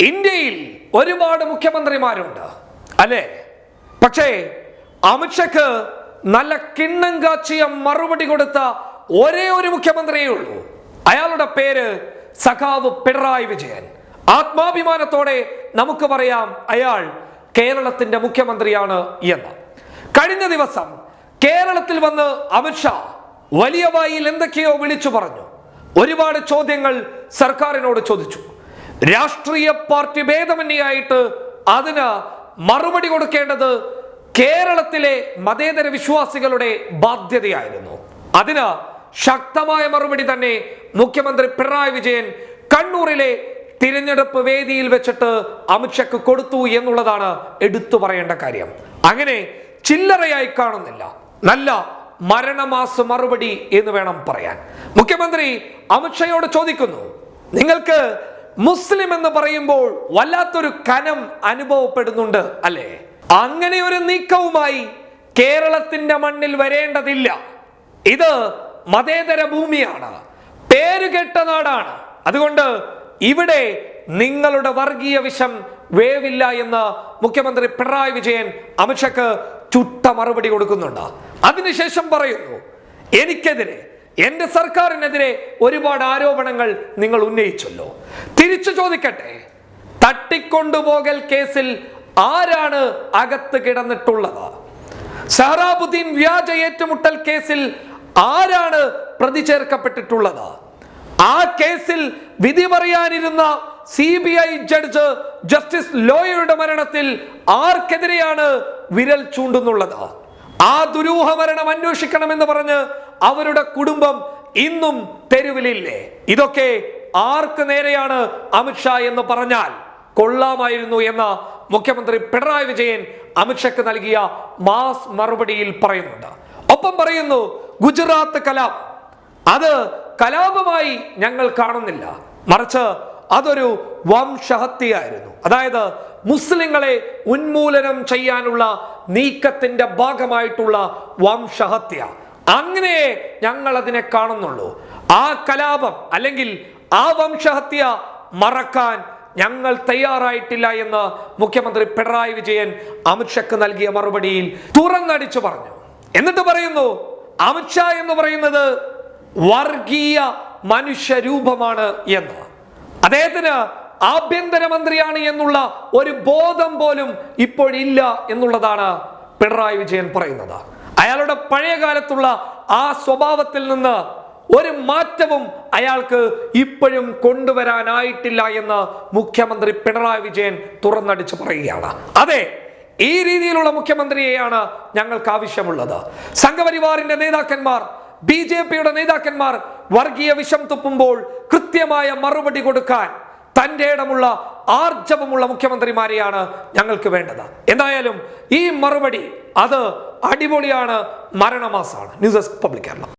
ഇന്ത്യയിൽ ഒരുപാട് മുഖ്യമന്ത്രിമാരുണ്ട്. അല്ലേ? പക്ഷേ അമിത്ഷക്ക് നല്ല കിണ്ണം കാച്ചിയ മറുപടി കൊടുത്ത ഒരേ ഒരു മുഖ്യമന്ത്രിയേ ഉള്ളൂ. അയാളുടെ പേര് സഖാവ് പിണറായി വിജയൻ. ആത്മാഭിമാനത്തോടെ നമുക്ക് പറയാം അയാൾ കേരളത്തിന്റെ മുഖ്യമന്ത്രിയാണ് എന്ന്. കഴിഞ്ഞ ദിവസം കേരളത്തിൽ വന്ന് അമിത്ഷാ വലിയ വായിൽ എന്തൊക്കെയോ വിളിച്ചു പറഞ്ഞു. ഒരുപാട് ചോദ്യങ്ങൾ സർക്കാരിനോട് ചോദിച്ചു. രാഷ്ട്രീയ പാർട്ടി ഭേദമന്യായിട്ട് അതിന് മറുപടി കൊടുക്കേണ്ടത് കേരളത്തിലെ മതേതര വിശ്വാസികളുടെ ബാധ്യതയായിരുന്നു. അതിന് ശക്തമായ മറുപടി തന്നെ മുഖ്യമന്ത്രി പിണറായി വിജയൻ കണ്ണൂരിലെ തിരഞ്ഞെടുപ്പ് വേദിയിൽ വെച്ചിട്ട് അമിത്ഷക്ക് കൊടുത്തു എന്നുള്ളതാണ് എടുത്തു പറയേണ്ട കാര്യം. അങ്ങനെ ചില്ലറയായി കാണുന്നില്ല. നല്ല മരണമാസ മറുപടി എന്ന് വേണം പറയാൻ. മുഖ്യമന്ത്രി അമിത്ഷയോട് ചോദിക്കുന്നു. നിങ്ങൾക്ക് മുസ്ലിം എന്ന് പറയുമ്പോൾ വല്ലാത്തൊരു കനം അനുഭവപ്പെടുന്നുണ്ട് അല്ലേ? അങ്ങനെ ഒരു നീക്കവുമായി കേരളത്തിന്റെ മണ്ണിൽ വരേണ്ടതില്ല. ഇത് മതേതര ഭൂമിയാണ്. പേരുകെട്ട നാടാണ്. അതുകൊണ്ട് ഇവിടെ നിങ്ങളുടെ വർഗീയ വിഷം വേവില്ല എന്ന് മുഖ്യമന്ത്രി പിണറായി വിജയൻ അമിത്ഷക്ക് ചുട്ട മറുപടി കൊടുക്കുന്നുണ്ട്. അതിനുശേഷം പറയുന്നു എനിക്കെതിരെ എന്റെ സർക്കാരിനെതിരെ ഒരുപാട് ആരോപണങ്ങൾ നിങ്ങൾ ഉന്നയിച്ചല്ലോ. തിരിച്ചു ചോദിക്കട്ടെ തട്ടിക്കൊണ്ടുപോകൽ കേസിൽ ആരാണ് അകത്ത് കിടന്നിട്ടുള്ളത്? സഹറാബുദ്ദീൻ വ്യാജ ഏറ്റുമുട്ടൽ കേസിൽ ആരാണ് പ്രതി ചേർക്കപ്പെട്ടിട്ടുള്ളത് ആ കേസിൽ വിധി പറയാനിരുന്ന C B I judge justice ലോയയുടെ മരണത്തിൽ ആർക്കെതിരെയാണ് വിരൽ ചൂണ്ടുന്നുള്ളത്? ആ ദുരൂഹ മരണം അന്വേഷിക്കണമെന്ന് പറഞ്ഞ് അവരുടെ കുടുംബം ഇന്നും തെരുവിലില്ലേ? ഇതൊക്കെ ആർക്ക് നേരെയാണ് അമിത്ഷാ എന്ന് പറഞ്ഞാൽ കൊള്ളാമായിരുന്നു എന്ന മുഖ്യമന്ത്രി പിണറായി വിജയൻ അമിത്ഷയ്ക്ക് നൽകിയ മാസ് മറുപടിയിൽ പറയുന്നുണ്ട്. ഒപ്പം പറയുന്നു ഗുജറാത്ത് കലാപം. അത് കലാപമായി ഞങ്ങൾ കാണുന്നില്ല. മറിച്ച് അതൊരു വംശഹത്യയായിരുന്നു. അതായത് മുസ്ലിങ്ങളെ ഉന്മൂലനം ചെയ്യാനുള്ള നീക്കത്തിന്റെ ഭാഗമായിട്ടുള്ള വംശഹത്യ. അങ്ങനെ ഞങ്ങൾ അതിനെ കാണുന്നുള്ളൂ. ആ കലാപം അല്ലെങ്കിൽ ആ വംശഹത്യ മറക്കാൻ ഞങ്ങൾ തയ്യാറായിട്ടില്ല എന്ന് മുഖ്യമന്ത്രി പിണറായി വിജയൻ അമിത്ഷയ്ക്ക് നൽകിയ മറുപടിയിൽ തുറന്നടിച്ചു പറഞ്ഞു. എന്നിട്ട് പറയുന്നു അമിത്ഷാ എന്ന് പറയുന്നത് വർഗീയ മനുഷ്യരൂപമാണ് എന്ന്. അദ്ദേഹത്തിന് ആഭ്യന്തരമന്ത്രിയാണ് എന്നുള്ള ഒരു ബോധം പോലും ഇപ്പോഴില്ല എന്നുള്ളതാണ് പിണറായി വിജയൻ പറയുന്നത്. അയാളുടെ പഴയ കാലത്തുള്ള ആ സ്വഭാവത്തിൽ നിന്ന് ഒരു മാറ്റവും അയാൾക്ക് ഇപ്പോഴും കൊണ്ടുവരാനായിട്ടില്ല എന്ന് മുഖ്യമന്ത്രി പിണറായി വിജയൻ തുറന്നടിച്ച് പറയുകയാണ്. അതെ ഈ രീതിയിലുള്ള മുഖ്യമന്ത്രിയെയാണ് ഞങ്ങൾക്ക് ആവശ്യമുള്ളത്. സംഘപരിവാറിന്റെ നേതാക്കന്മാർ ബി ജെ പിയുടെ നേതാക്കന്മാർ വർഗീയ വിഷം തുപ്പുമ്പോൾ കൃത്യമായ മറുപടി കൊടുക്കാൻ തന്റെ ഇടമുള്ള ആർജവമുള്ള മുഖ്യമന്ത്രിമാരെയാണ് ഞങ്ങൾക്ക് വേണ്ടത്. എന്തായാലും ഈ മറുപടി അത് അടിപൊളിയാണ്. മരണമാസാണ്. News desk public Kerala.